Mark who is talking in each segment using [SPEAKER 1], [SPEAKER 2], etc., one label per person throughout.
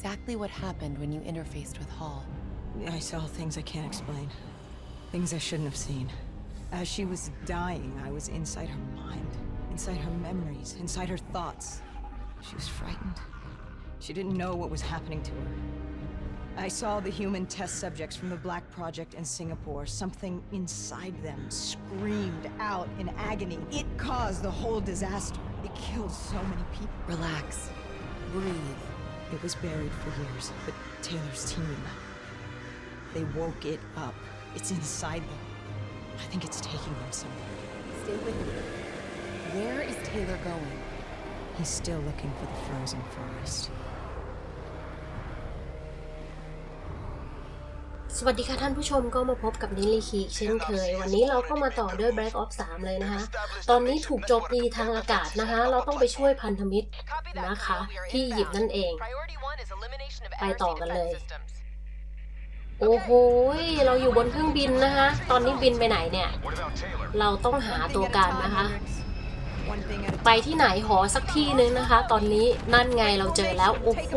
[SPEAKER 1] exactly what happened when you interfaced with Hall.
[SPEAKER 2] I saw things I can't explain. Things I shouldn't have seen. As she was dying, I was inside her mind, inside her memories, inside her thoughts. She was frightened. She didn't know what was happening to her. I saw the human test subjects from the Black Project in Singapore. Something inside them screamed out in agony. It caused the whole disaster. It killed so many people.
[SPEAKER 1] Relax. Breathe.
[SPEAKER 2] It was buried for years, but Taylor's team. They woke it up. It's inside them. I think it's taking them somewhere.
[SPEAKER 1] Stay with me. Where is Taylor going?
[SPEAKER 2] He's still looking for the frozen forest.
[SPEAKER 3] สวัสดีค่ะท่านผู้ชมก็มาพบกับนิลลีคีเช่นเคย วันนี้เราก็มาต่อด้วย Black Ops 3 เลยนะคะ ตอนนี้ถูกโจมตีทางอากาศนะคะ เราต้องไปช่วยพันธมิตรนะคะ ที่หยิบนั่นเอง ไปต่อกันเลย โอ้โหเราอยู่บนเครื่องบินนะคะ ตอนนี้บินไปไหนเนี่ย เราต้องหาตัวการนะคะ ไปที่ไหนหอสักที่นึงนะคะ ตอนนี้นั่นไงเราเจอแล้ว โอ้โห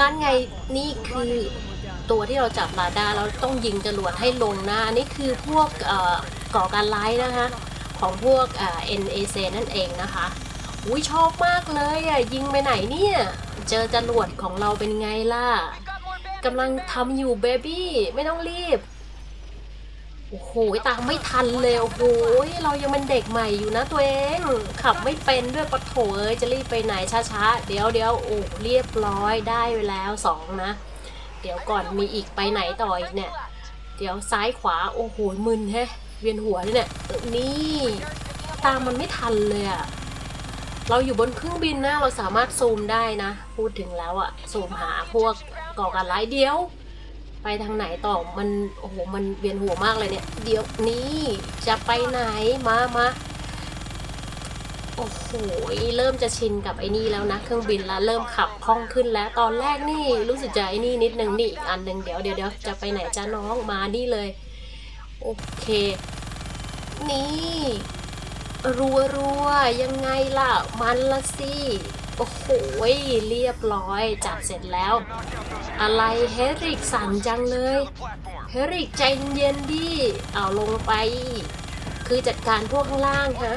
[SPEAKER 3] นั่นไงนี่คือ ตัวที่เราจับราดาเราต้องยิงจรวดให้ลงนะอันนี่คือพวกก่อการร้ายนะคะ ของพวกเอ่อ NAC นั่นเองนะคะอุ้ยชอบมากเลยอะยิงไปไหนเนี่ย เจอจรวดของเราเป็นไงล่ะกำลังทำอยู่เบบี้ไม่ต้องรีบโอ้โหตามไม่ทันเลยโอ้โหเรายังเป็นเด็กใหม่อยู่นะตัวเองขับไม่เป็นด้วยปะโถเอ้ยจะรีบไปไหนช้าๆเดี๋ยวเดี๋ยวโอ้เรียบร้อยได้ไปแล้วสองนะ เดี๋ยวก่อนมีอีกไปไหนต่ออีกเนี่ย เดี๋ยวซ้ายขวาโอ้โหมึนแฮะ เวียนหัวเลยเนี่ยนี่ตามมันไม่ทันเลยอะเราอยู่บนเครื่องบินนะ เราสามารถซูมได้นะ พูดถึงแล้วอะซูมหาพวกก่อการร้ายเดียว ไปทางไหนต่อมันโอ้โหมันเวียนหัวมากเลยเนี่ย เดี๋ยวนี้จะไปไหนมามา โอ้โห เริ่มจะชินกับไอ้นี่แล้วนะ เครื่องบินแล้วเริ่มขับคล่องขึ้นแล้ว ตอนแรกนี่รู้สึกจะไอ้นี่นิดนึงนี่อีกอันหนึ่งเดี๋ยวเดี๋ยวเดี๋ยวจะไปไหนจ้าน้องมานี่เลย โอเค นี่รัวรัวยังไงล่ะ มันละสิ โอ้โห เรียบร้อย จัดเสร็จแล้ว อะไรเฮริกสั่นจังเลย เฮริกใจเย็นดิ เอาลงไป คือจัดการพวกข้างล่างฮะ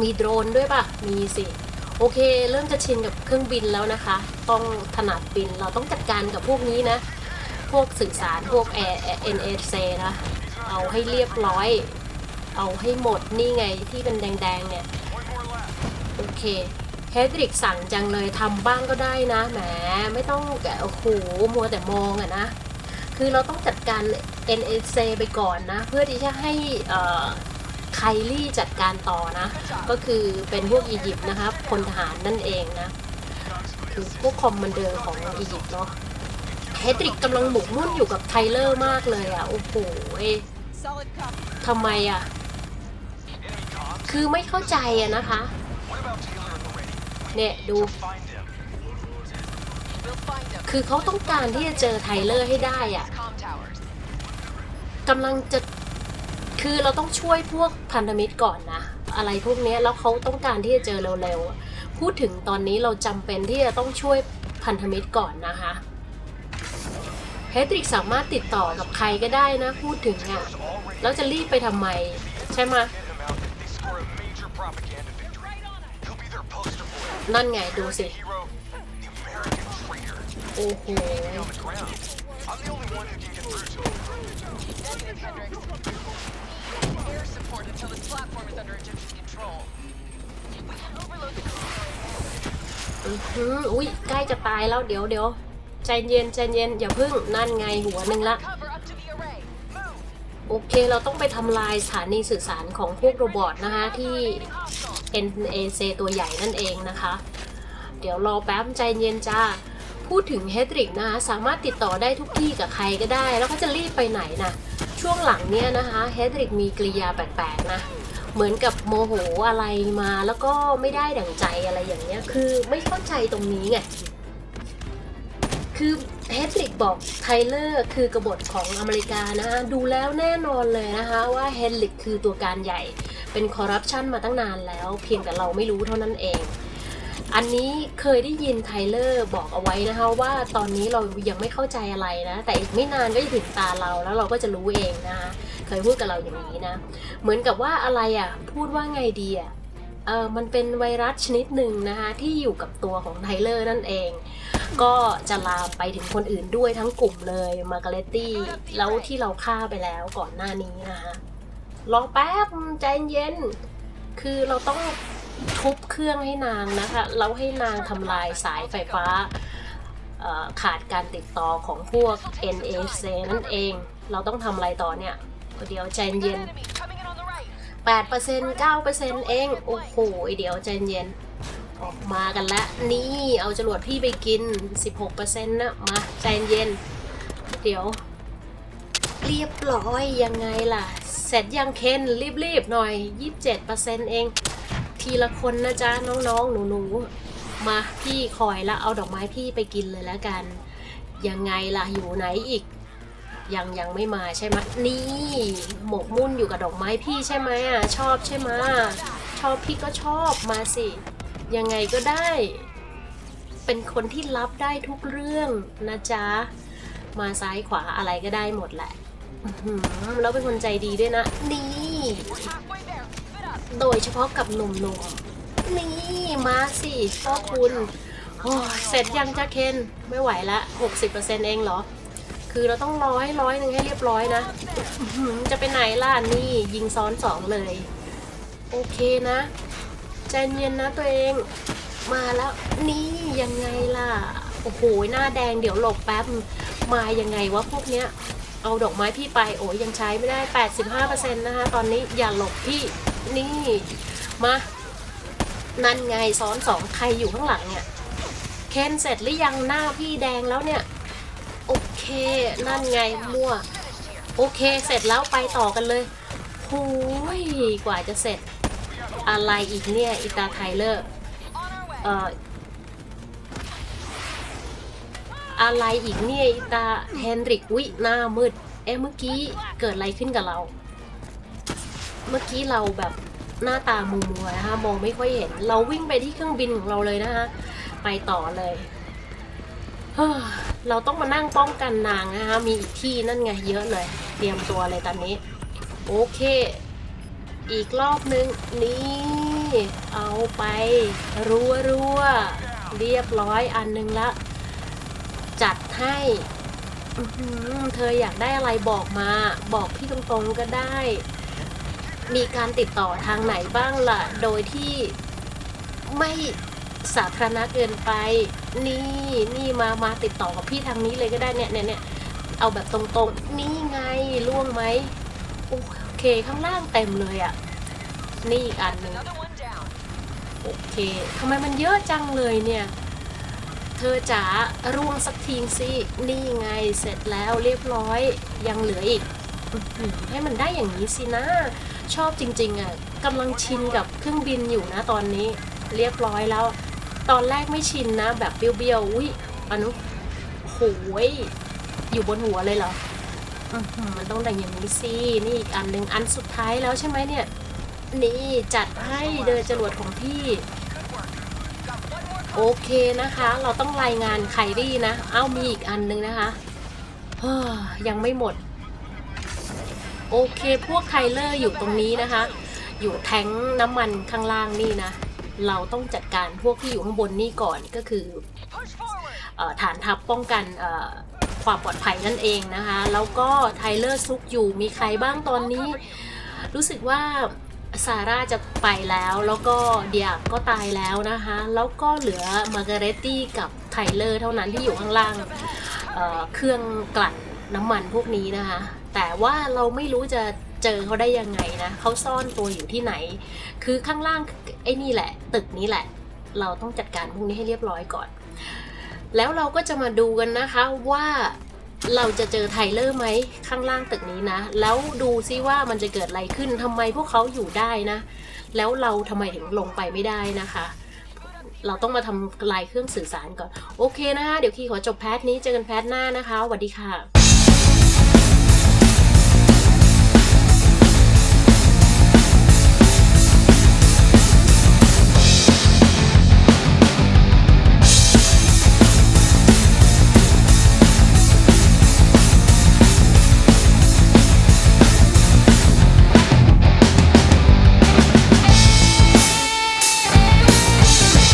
[SPEAKER 3] มีโดรนด้วยปะมีสิโอเค เริ่มจะชินกับเครื่องบินแล้วนะคะ ต้องถนัดบินเราต้องจัดการกับพวกนี้นะ พวกสื่อสารพวก Air NSC นะ เอาให้เรียบร้อย เอาให้หมดนี่ไงที่เป็นแดงๆเนี่ย โอเคเฮดริกสั่งจังเลยทำบ้างก็ได้นะแหมไม่ต้องแกโอ้โหมัวแต่มองอะนะ คือเราต้องจัดการ NSA ไปก่อนนะ เพื่อที่จะให้อ่อ ไคลี่จัดการต่อนะ ก็คือเป็นพวกอียิปต์นะครับพลทหารนั่นเองนะ คือพวกคอมมานเดอร์ของอียิปต์เนาะเฮดริกกำลังหมกมุ่นอยู่กับไทเลอร์มากเลยอะโอ้โหทำไมอะคือไม่เข้าใจอะนะคะ เนี่ยดู คือเขาต้องการที่จะเจอไทเลอร์ให้ได้อะกำลังจะ คือเราต้องช่วยพวกพันธมิตรก่อนนะ อะไรพวกนี้แล้วเขาต้องการที่จะเจอเร็วๆ พูดถึงตอนนี้เราจำเป็นที่จะต้องช่วยพันธมิตรก่อนนะคะเฮดริกสามารถติดต่อกับใครก็ได้นะ พูดถึงอะ่ะแล้วจะรีบไปทำไม ใช่ไหมนั่นไงดูสิ โอ้โห อือหืออุ้ยใกล้จะตายแล้วเดี๋ยวเดี๋ยวใจเย็นใจเย็นอย่าพึ่งนั่นไงหัวหนึ่งละ โอเคเราต้องไปทำลายสถานีสื่อสารของพวกโรบอทนะคะที่ NAC ตัวใหญ่นั่นเองนะคะ เดี๋ยวรอแป๊บใจเย็นจ้า พูดถึงเฮดริกนะคะสามารถติดต่อได้ทุกที่กับใครก็ได้ แล้วก็จะรีบไปไหนนะช่วงหลังเนี้ยนะคะเฮดริกมีกริยาแปลกๆนะ เหมือนกับโมโหอะไรมาแล้วก็ไม่ได้ดั่งใจอะไรอย่างเงี้ย คือไม่เข้าใจตรงนี้ไง คือเฮดริกบอกไทเลอร์คือกบฏของอเมริกานะคะดูแล้วแน่นอนเลยนะคะว่าเฮดริกคือตัวการใหญ่ เป็นคอร์รัปชันมาตั้งนานแล้ว เพียงแต่เราไม่รู้เท่านั้นเอง อันนี้เคยได้ยินไทเลอร์บอกเอาไว้นะคะว่าตอนนี้เรายังไม่เข้าใจอะไรนะ แต่อีกไม่นานก็จะถึงตาเราแล้วเราก็จะรู้เองนะคะเคยพูดกับเราอย่างนี้นะ เหมือนกับว่าอะไรอะพูดว่าไงดีอะเออมันเป็นไวรัสชนิดหนึ่งนะคะที่อยู่กับตัวของไทเลอร์นั่นเอง ก็จะลามไปถึงคนอื่นด้วยทั้งกลุ่มเลยมาร์กาเรตตี้แล้วที่เราฆ่าไปแล้วก่อนหน้านี้นะคะรอแป๊บใจเย็น คือเราต้อง ทุบเครื่องให้นางนะคะแล้วให้นางทำลายสายไฟฟ้าขาดการติดต่อของพวก NAC นั่นเอง เราต้องทำอะไรต่อเนี่ย เดี๋ยวใจเย็น 8% 9%เอง โอ้โห เดี๋ยวใจเย็น ออกมากันแล้ว นี่เอาจรวดพี่ไปกิน 16%นะมาใจเย็น เดี๋ยว เรียบร้อยยังไงล่ะ เสร็จยังเคนรีบๆหน่อย 27%เอง ทีละคนนะจ๊ะน้องๆหนูๆมาพี่คอยละเอาดอกไม้พี่ไปกินเลยแล้วกัน ยังไงล่ะอยู่ไหนอีก ยังยังไม่มาใช่ไหมนี่หมกมุ่นอยู่กับดอกไม้พี่ใช่ไหมอะชอบใช่ไหมชอบพี่ก็ชอบมาสิ ยังไงก็ได้ เป็นคนที่รับได้ทุกเรื่องนะจ๊ะมาซ้ายขวาอะไรก็ได้หมดแหละแล้วเป็นคนใจดีด้วยนะ นี่ โดยเฉพาะกับหนุ่มๆ นี่มาสิพ่อคุณโอ้ยเสร็จยังจ้าเคนไม่ไหวละ 60%เองเหรอ คือเราต้องร้อยร้อยหนึ่งให้เรียบร้อยนะ จะไปไหนล่ะนี่ยิงซ้อนสองเลย โอเคนะ ใจเย็นนะตัวเองมาแล้วนี่ยังไงล่ะ โอ้โหหน้าแดงเดี๋ยวหลบแป๊บ มายังไงวะพวกเนี้ย เอาดอกไม้พี่ไปโอ้ยยังใช้ไม่ได้ 85%นะคะตอนนี้อย่าหลบพี่ นี่มานั่นไงซ้อนสองใครอยู่ข้างหลังเนี่ยเคนเสร็จหรือยังหน้าพี่แดงแล้วเนี่ย โอเค นั่นไงมั่ว โอเคเสร็จแล้วไปต่อกันเลยโอ้ยกว่าจะเสร็จ อะไรอีกเนี่ยอีตาไทเลอร์เอ่ออะไรอีกเนี่ยอีตาเฮนริกวิหน้ามืด เอ๊ะเมื่อกี้เกิดอะไรขึ้นกับเรา เมื่อกี้เราแบบหน้าตามัวๆนะคะมองไม่ค่อยเห็น เราวิ่งไปที่เครื่องบินของเราเลยนะคะไปต่อเลยเฮ้อเราต้องมานั่งป้องกันนางนะคะมีอีกที่นั่นไงเยอะเลย เตรียมตัวเลยตอนนี้ โอเค อีกรอบนึง นี่ เอาไป รัวรัวๆเรียบร้อยอันนึงละ จัดให้เธออยากได้อะไรบอกมา บอกพี่ตรงๆก็ได้ มีการติดต่อทางไหนบ้างล่ะ โดยที่ไม่สาธารณะเกินไป นี่นี่มามาติดต่อกับพี่ทางนี้เลยก็ได้เนี่ยเนี่ยเนี่ยเอาแบบตรงๆ นี่ไงล่วงไหมโอเคข้างล่างเต็มเลยอะ่ะ นี่อีกอันหนึ่งโอเคทำไมมันเยอะจังเลยเนี่ย เธอจ๋าร่วงสักทีสินี่ไงเสร็จแล้วเรียบร้อยยังเหลืออีกให้มันได้อย่างนี้สินะ ชอบจริงๆอะกำลังชินกับเครื่องบินอยู่นะตอนนี้ เรียบร้อยแล้ว ตอนแรกไม่ชินนะ แบบเบี้ยวๆอุ้ยอนุโหยอยู่บนหัวเลยเหรอมันต้องแต่งอย่างนี้สินี่อีกอันหนึ่งอันสุดท้ายแล้วใช่ไหมเนี่ย นี่จัดให้เดินจรวดของพี่ โอเคนะคะ เราต้องรายงานไครี่นะ เอ้ามีอีกอันนึงนะคะยังไม่หมด โอเคพวกไทเลอร์อยู่ตรงนี้นะคะ อยู่แทงค์น้ำมันข้างล่างนี่นะ เราต้องจัดการพวกที่อยู่ข้างบนนี่ก่อนก็คืออฐานทัพป้องกันความปลอดภัยนั่นเองนะคะ แล้วก็ไทเลอร์ซุกอยู่มีใครบ้างตอนนี้ รู้สึกว่าซาร่าจะไปแล้วแล้วก็เดียก็ตายแล้วนะคะ แล้วก็เหลือมาร์การเรตตี้กับไทเลอร์เท่านั้นที่อยู่ข้างล่างเเครื่องกลั่นน้ำมันพวกนี้นะคะ แต่ว่าเราไม่รู้จะเจอเขาได้ยังไงนะเขาซ่อนตัวอยู่ที่ไหน คือข้างล่างไอ้นี่แหละ ตึกนี้แหละ เราต้องจัดการพวกนี้ให้เรียบร้อยก่อน แล้วเราก็จะมาดูกันนะคะว่าเราจะเจอไทเลอร์ไหมข้างล่างตึกนี้นะ แล้วดูซิว่ามันจะเกิดอะไรขึ้นทำไมพวกเขาอยู่ได้นะ แล้วเราทำไมถึงลงไปไม่ได้นะคะ เราต้องมาทำลายเครื่องสื่อสารก่อน โอเคนะคะเดี๋ยวคีขอจบแพทนี้เจอกันแพทหน้านะคะสวัสดีค่ะ